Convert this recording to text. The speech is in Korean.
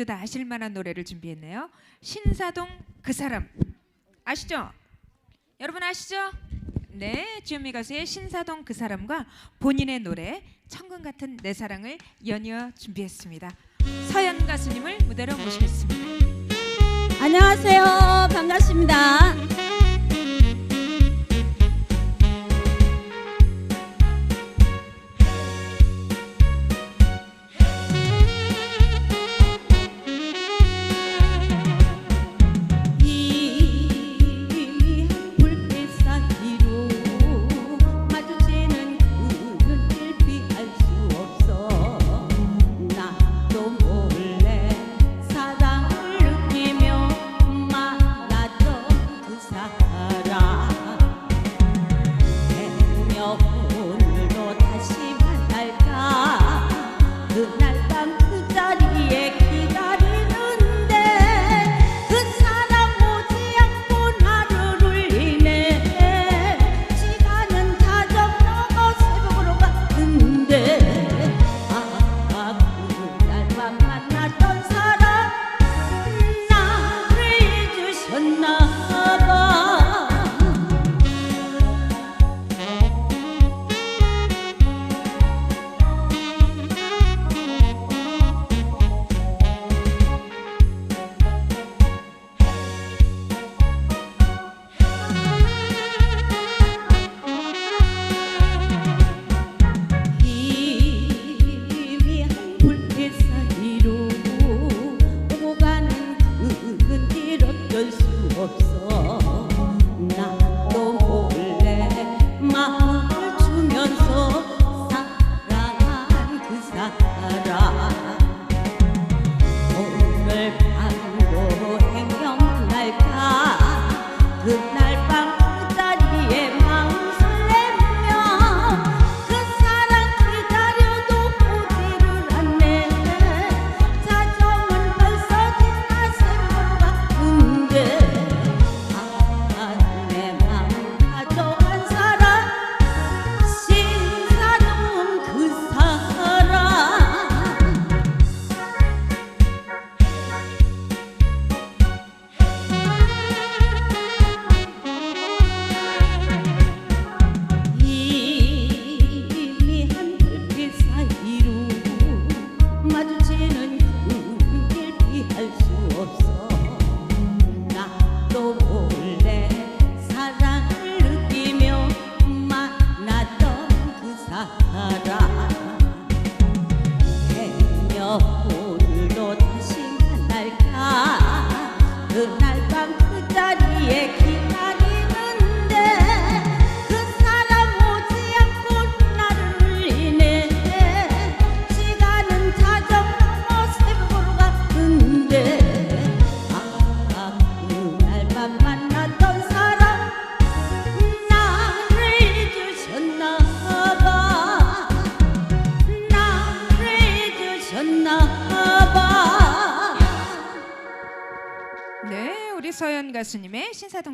모두 다 아실 만한 노래를 준비했네요. 신사동 그 사람 아시죠? 여러분 아시죠? 네, 주현미 가수의 신사동 그 사람과 본인의 노래 천금 같은 내 사랑을 연이어 준비했습니다. 서현 가수님을 무대로 모시겠습니다. 안녕하세요, 반갑습니다. Cause Hà 네, 우리 서현 가수님의 신사동